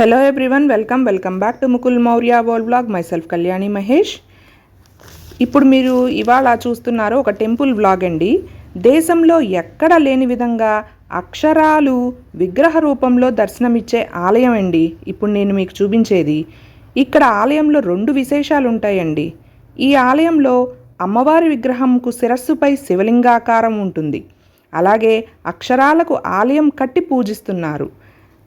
Hello everyone welcome welcome back to Mukul Maurya world blog myself Kalyani Mahesh ఇప్పుడు మీరు ఇవాళ చూస్తున్నారు ఒక టెంపుల్ వ్లాగ్ అండి. దేశంలో ఎక్కడ లేని విధంగా అక్షరాలు విగ్రహ రూపంలో దర్శనమిచ్చే ఆలయం అండి. ఇప్పుడు నేను మీకు చూపించేది. ఇక్కడ ఆలయంలో రెండు విశేషాలు ఉంటాయండి. ఈ ఆలయంలో అమ్మవారి విగ్రహంకు శిరస్సుపై శివలింగాకారం ఉంటుంది. అలాగే అక్షరాలకు ఆలయం కట్టి పూజిస్తున్నారు.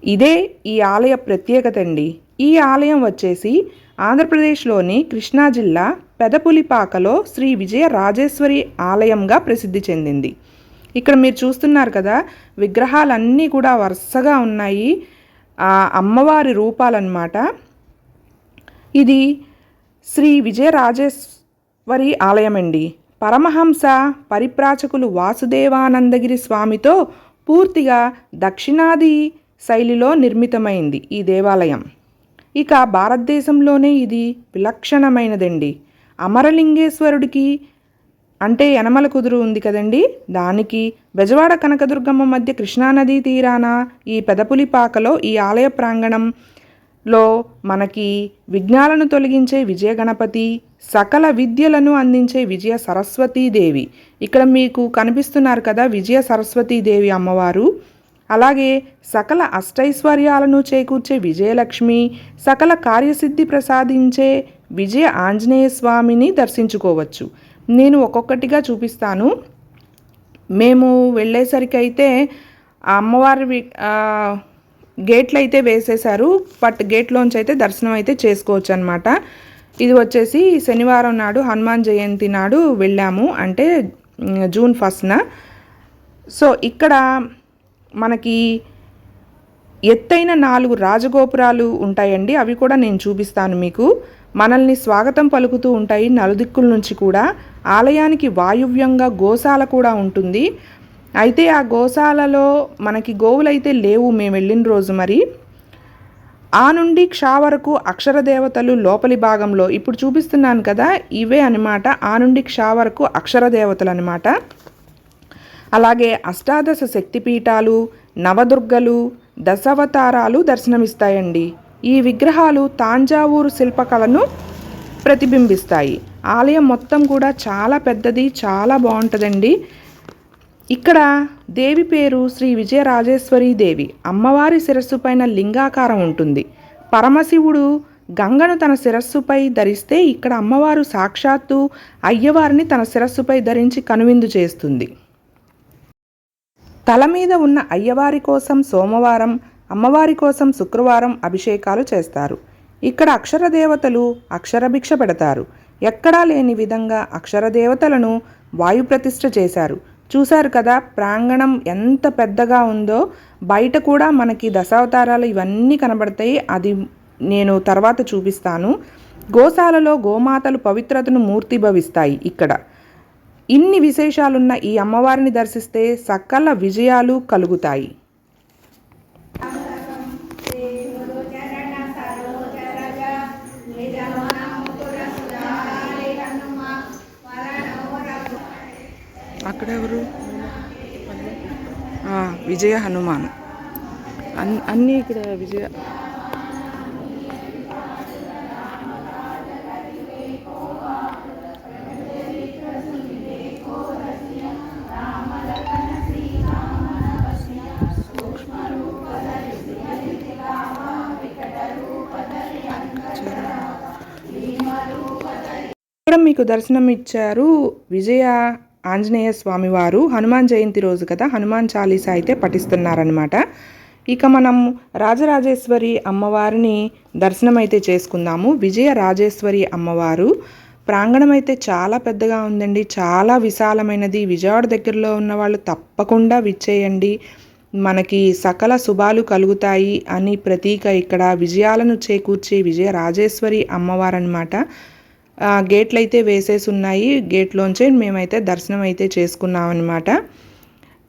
ఇదే ఈ ఆలయ ప్రత్యేకత అండి. ఈ ఆలయం వచ్చేసి ఆంధ్రప్రదేశ్లోని కృష్ణా జిల్లా పెదపులిపాకలో శ్రీ విజయ రాజేశ్వరి ఆలయంగా ప్రసిద్ధి చెందింది. ఇక్కడ మీరు చూస్తున్నారు కదా విగ్రహాలన్నీ కూడా వరుసగా ఉన్నాయి. ఆ అమ్మవారి రూపాలన్నమాట. ఇది శ్రీ విజయరాజేశ్వరి ఆలయం అండి. పరమహంస పరిప్రాచకులు వాసుదేవానందగిరి స్వామితో పూర్తిగా దక్షిణాది శైలిలో నిర్మితమైంది ఈ దేవాలయం. ఇక భారతదేశంలోనే ఇది విలక్షణమైనదండి. అమరలింగేశ్వరుడికి అంటే యనమల కుదురు ఉంది కదండి. దానికి బెజవాడ కనకదుర్గమ్మ మధ్య కృష్ణానదీ తీరాన ఈ పెదపులిపాకలో ఈ ఆలయ ప్రాంగణంలో మనకి విఘ్నాలను తొలగించే విజయ గణపతి సకల విద్యలను అందించే విజయ సరస్వతీదేవి ఇక్కడ మీకు కనిపిస్తున్నారు కదా విజయ సరస్వతీదేవి అమ్మవారు. అలాగే సకల అష్టైశ్వర్యాలను చేకూర్చే విజయలక్ష్మి సకల కార్యసిద్ధి ప్రసాదించే విజయ ఆంజనేయ స్వామిని దర్శించుకోవచ్చు. నేను ఒక్కొక్కటిగా చూపిస్తాను. మేము వెళ్ళేసరికి అయితే ఆ అమ్మవారి గేట్లు అయితే వేసేశారు. బట్ గేట్లోంచి అయితే దర్శనం అయితే చేసుకోవచ్చు అనమాట ఇది వచ్చేసి శనివారం నాడు హనుమాన్ జయంతి నాడు వెళ్ళాము. అంటే జూన్ ఫస్ట్న. సో ఇక్కడ మనకి ఎత్తైన నాలుగు రాజగోపురాలు ఉంటాయండి. అవి కూడా నేను చూపిస్తాను మీకు. మనల్ని స్వాగతం పలుకుతూ ఉంటాయి. నలుదిక్కుల నుంచి కూడా. ఆలయానికి వాయువ్యంగా గోశాల కూడా ఉంటుంది. అయితే ఆ గోశాలలో మనకి గోవులైతే లేవు మేము వెళ్ళిన రోజు మరి. ఆ నుండి క్షా వరకు అక్షర దేవతలు లోపలి భాగంలో. ఇప్పుడు చూపిస్తున్నాను కదా ఇవే అనమాట ఆ నుండి క్షా వరకు అక్షర దేవతలు అనమాట అలాగే అష్టాదశ శక్తిపీఠాలు నవదుర్గలు దశావతారాలు దర్శనమిస్తాయండి. ఈ విగ్రహాలు తాంజావూరు శిల్పకళను ప్రతిబింబిస్తాయి. ఆలయం మొత్తం కూడా చాలా పెద్దది చాలా బాగుంటుందండి. ఇక్కడ దేవి పేరు శ్రీ విజయరాజేశ్వరి దేవి. అమ్మవారి శిరస్సు పైన లింగాకారం ఉంటుంది. పరమశివుడు గంగను తన శిరస్సుపై ధరిస్తే ఇక్కడ అమ్మవారు సాక్షాత్తు అయ్యవారిని తన శిరస్సుపై ధరించి కనువిందు చేస్తుంది. తల మీద ఉన్న అయ్యవారి కోసం సోమవారం అమ్మవారి కోసం శుక్రవారం అభిషేకాలు చేస్తారు. ఇక్కడ అక్షరదేవతలు అక్షరభిక్ష పెడతారు. ఎక్కడా లేని విధంగా అక్షరదేవతలను వాయు ప్రతిష్ఠ చేశారు. చూశారు కదా ప్రాంగణం ఎంత పెద్దగా ఉందో బయట కూడా మనకి దశావతారాలు ఇవన్నీ కనబడతాయి. అది నేను తర్వాత చూపిస్తాను. గోశాలలో గోమాతలు పవిత్రతను మూర్తిభవిస్తాయి ఇక్కడ. ఇన్ని విశేషాలున్న ఈ అమ్మవారిని దర్శిస్తే సకల విజయాలు కలుగుతాయి. అక్కడ ఎవరు? విజయ హనుమాన్. అన్ అన్నీ ఇక్కడ విజయ ఇక్కడ మీకు దర్శనం ఇచ్చారు విజయ ఆంజనేయ స్వామి వారు. హనుమాన్ జయంతి రోజు కదా హనుమాన్ చాలీసా అయితే పఠిస్తున్నారనమాట ఇక మనం రాజరాజేశ్వరి అమ్మవారిని దర్శనం అయితే చేసుకుందాము. విజయ రాజేశ్వరి అమ్మవారు ప్రాంగణం అయితే చాలా పెద్దగా ఉందండి. చాలా విశాలమైనది. విజయవాడ దగ్గరలో ఉన్న వాళ్ళు తప్పకుండా విచ్చేయండి. మనకి సకల శుభాలు కలుగుతాయి అని ప్రతీక ఇక్కడ. విజయాలను చేకూర్చే విజయ రాజేశ్వరి అమ్మవారు అనమాట గేట్లు అయితే వేసేసి ఉన్నాయి గేట్లోంచే మేమైతే దర్శనం అయితే చేసుకున్నాం అనమాట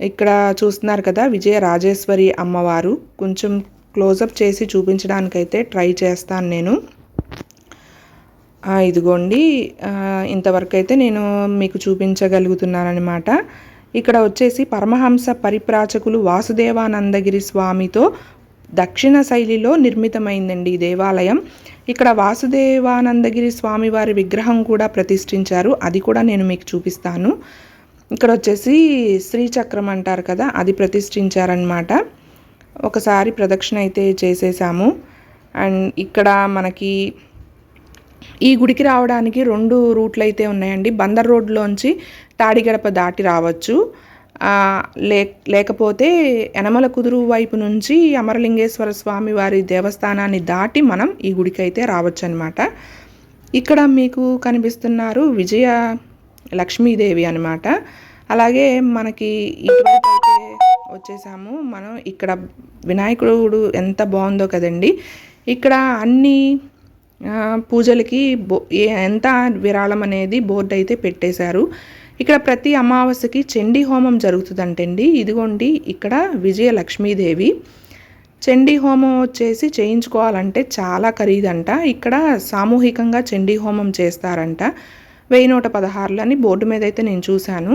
ఇక్కడ చూస్తున్నారు కదా విజయ రాజేశ్వరి అమ్మవారు. కొంచెం క్లోజప్ చేసి చూపించడానికైతే ట్రై చేస్తాను నేను. ఇదిగోండి. ఇంతవరకు అయితే నేను మీకు చూపించగలుగుతున్నానమాట ఇక్కడ వచ్చేసి పరమహంస పరిప్రాచకులు వాసుదేవానందగిరి స్వామితో దక్షిణ శైలిలో నిర్మితమైందండి ఈ దేవాలయం. ఇక్కడ వాసుదేవానందగిరి స్వామివారి విగ్రహం కూడా ప్రతిష్ఠించారు. అది కూడా నేను మీకు చూపిస్తాను. ఇక్కడ వచ్చేసి శ్రీచక్రం అంటారు కదా అది ప్రతిష్ఠించారనమాట ఒకసారి ప్రదక్షిణ అయితే చేసేసాము. అండ్ ఇక్కడ మనకి ఈ గుడికి రావడానికి రెండు రూట్లు అయితే ఉన్నాయండి. బందర్ రోడ్లోంచి తాడిగడప దాటి రావచ్చు. లే లేకపోతే యనమల కుదురు వైపు నుంచి అమరలింగేశ్వర స్వామి వారి దేవస్థానాన్ని దాటి మనం ఈ గుడికి అయితే రావచ్చు అనమాట ఇక్కడ మీకు కనిపిస్తున్నారు విజయ లక్ష్మీదేవి అనమాట అలాగే మనకి ఇటువైపు అయితే వచ్చేసాము. మనం ఇక్కడ వినాయకుడు ఎంత బాగుందో కదండి. ఇక్కడ అన్ని పూజలకి బో ఎంత విరాళం అనేది బోర్డు అయితే పెట్టేశారు. ఇక్కడ ప్రతి అమావాస్యకి చండీ హోమం జరుగుతుందంటండి. ఇదిగోండి ఇక్కడ విజయలక్ష్మీదేవి. చండీ హోమం వచ్చేసి చేయించుకోవాలంటే చాలా ఖరీదంట. ఇక్కడ సామూహికంగా చండీ హోమం చేస్తారంట. వెయ్యి నూట పదహారులు అని బోర్డు మీద అయితే నేను చూశాను.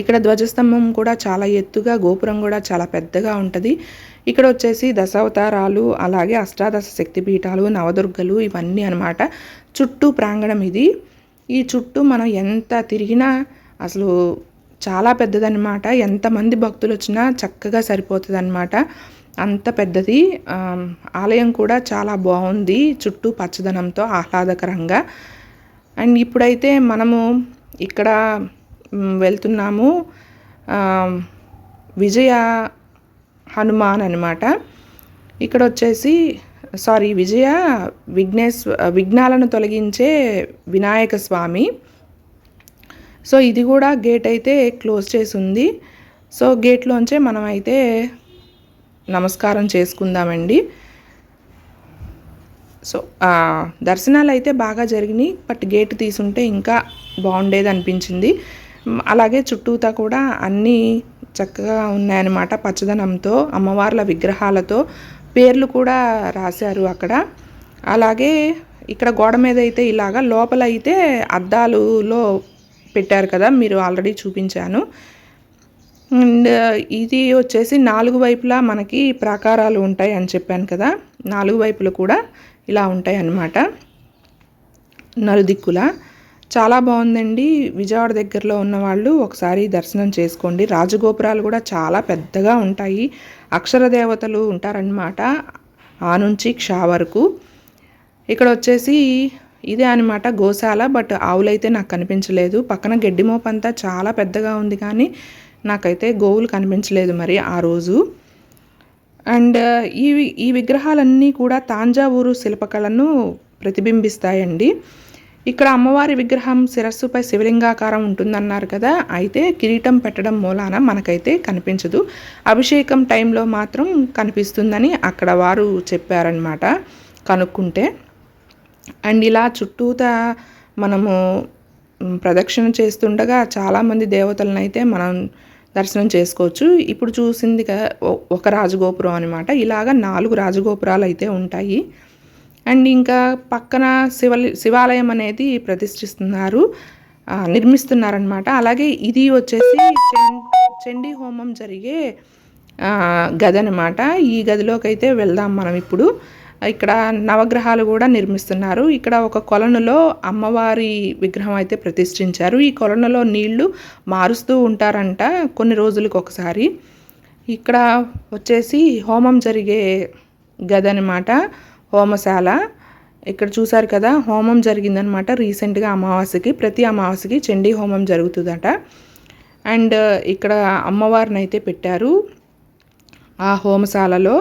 ఇక్కడ ధ్వజస్తంభం కూడా చాలా ఎత్తుగా గోపురం కూడా చాలా పెద్దగా ఉంటుంది. ఇక్కడ వచ్చేసి దశావతారాలు అలాగే అష్టాదశ శక్తిపీఠాలు నవదుర్గలు ఇవన్నీ అనమాట చుట్టూ ప్రాంగణం ఇది. ఈ చుట్టూ మనం ఎంత తిరిగినా అసలు చాలా పెద్దదన్నమాట. ఎంతమంది భక్తులు వచ్చినా చక్కగా సరిపోతుంది అనమాట అంత పెద్దది. ఆలయం కూడా చాలా బాగుంది చుట్టూ పచ్చదనంతో ఆహ్లాదకరంగా. అండ్ ఇప్పుడైతే మనము ఇక్కడ వెళ్తున్నాము. విజయ హనుమాన్ అనమాట ఇక్కడ వచ్చేసి సారీ విజయ విఘ్నేశ్ విఘ్నాలను తొలగించే వినాయక స్వామి. సో ఇది కూడా గేట్ అయితే క్లోజ్ చేసి ఉంది సో గేట్లోంచే మనమైతే నమస్కారం చేసుకుందామండి. సో దర్శనాలు అయితే బాగా జరిగినాయి. బట్ గేట్ తీసుంటే ఇంకా బాగుండేది అనిపించింది. అలాగే చుట్టూతా కూడా అన్నీ చక్కగా ఉన్నాయన్నమాట పచ్చదనంతో అమ్మవార్ల విగ్రహాలతో. పేర్లు కూడా రాశారు అక్కడ. అలాగే ఇక్కడ గోడ మీద అయితే ఇలాగా లోపల అయితే అద్దాలులో పెట్టారు కదా మీరు ఆల్రెడీ చూపించాను. అండ్ ఇది వచ్చేసి నాలుగు వైపులా మనకి ప్రాకారాలు ఉంటాయి అని చెప్పాను కదా నాలుగు వైపులు కూడా ఇలా ఉంటాయి అన్నమాట నలుదిక్కులా. చాలా బాగుందండి. విజయవాడ దగ్గరలో ఉన్న వాళ్ళు ఒకసారి దర్శనం చేసుకోండి. రాజగోపురాలు కూడా చాలా పెద్దగా ఉంటాయి. అక్షర దేవతలు ఉంటారనమాట ఆ నుంచి క్షా వరకు. ఇక్కడ వచ్చేసి ఇదే అనమాట గోశాల బట్ ఆవులైతే నాకు కనిపించలేదు. పక్కన గడ్డి మోపంతా చాలా పెద్దగా ఉంది కానీ నాకైతే గోవులు కనిపించలేదు మరి ఆ రోజు. అండ్ ఈ ఈ విగ్రహాలన్నీ కూడా తాంజావూరు శిల్పకళను ప్రతిబింబిస్తాయండి. ఇక్కడ అమ్మవారి విగ్రహం శిరస్సుపై శివలింగాకారం ఉంటుందన్నారు కదా అయితే కిరీటం పెట్టడం మూలాన మనకైతే కనిపించదు. అభిషేకం టైంలో మాత్రం కనిపిస్తుందని అక్కడ వారు చెప్పారనమాట కనుక్కుంటే అండ్ ఇలా చుట్టూత మనము ప్రదక్షిణ చేస్తుండగా చాలామంది దేవతలను అయితే మనం దర్శనం చేసుకోవచ్చు. ఇప్పుడు చూసింది ఒక రాజగోపురం అనమాట ఇలాగ నాలుగు రాజగోపురాలు అయితే ఉంటాయి. అండ్ ఇంకా పక్కన శివలి శివాలయం అనేది ప్రతిష్ఠిస్తున్నారు. నిర్మిస్తున్నారనమాట అలాగే ఇది వచ్చేసి చండీ హోమం జరిగే గది అనమాట ఈ గదిలోకి అయితే వెళ్దాం మనం ఇప్పుడు. ఇక్కడ నవగ్రహాలు కూడా నిర్మిస్తున్నారు. ఇక్కడ ఒక కొలనులో అమ్మవారి విగ్రహం అయితే ప్రతిష్ఠించారు. ఈ కొలనులో నీళ్ళు మారుస్తూ ఉంటారంట కొన్ని రోజులకు ఒకసారి. ఇక్కడ వచ్చేసి హోమం జరిగే గది అనమాట హోమశాల. ఇక్కడ చూసారు కదా హోమం జరిగిందనమాట రీసెంట్గా అమావాస్యకి. ప్రతి అమావాస్యకి చండీ హోమం జరుగుతుందట. అండ్ ఇక్కడ అమ్మవారిని అయితే పెట్టారు ఆ హోమశాలలో.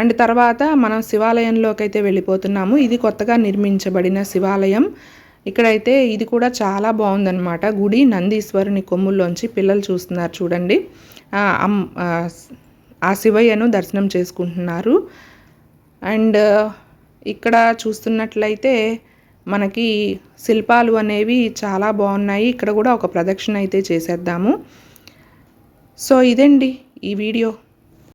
అండ్ తర్వాత మనం శివాలయంలోకి అయితే వెళ్ళిపోతున్నాము. ఇది కొత్తగా నిర్మించబడిన శివాలయం. ఇక్కడైతే ఇది కూడా చాలా బాగుందనమాట. గుడి నందీశ్వరుని కొమ్ముల్లోంచి పిల్లలు చూస్తున్నారు చూడండి. ఆ శివయ్యను దర్శనం చేసుకుంటున్నారు. అండ్ ఇక్కడ చూస్తున్నట్లయితే మనకి శిల్పాలు అనేవి చాలా బాగున్నాయి. ఇక్కడ కూడా ఒక ప్రదక్షిణ అయితే చేసేద్దాము. సో ఇదండి ఈ వీడియో.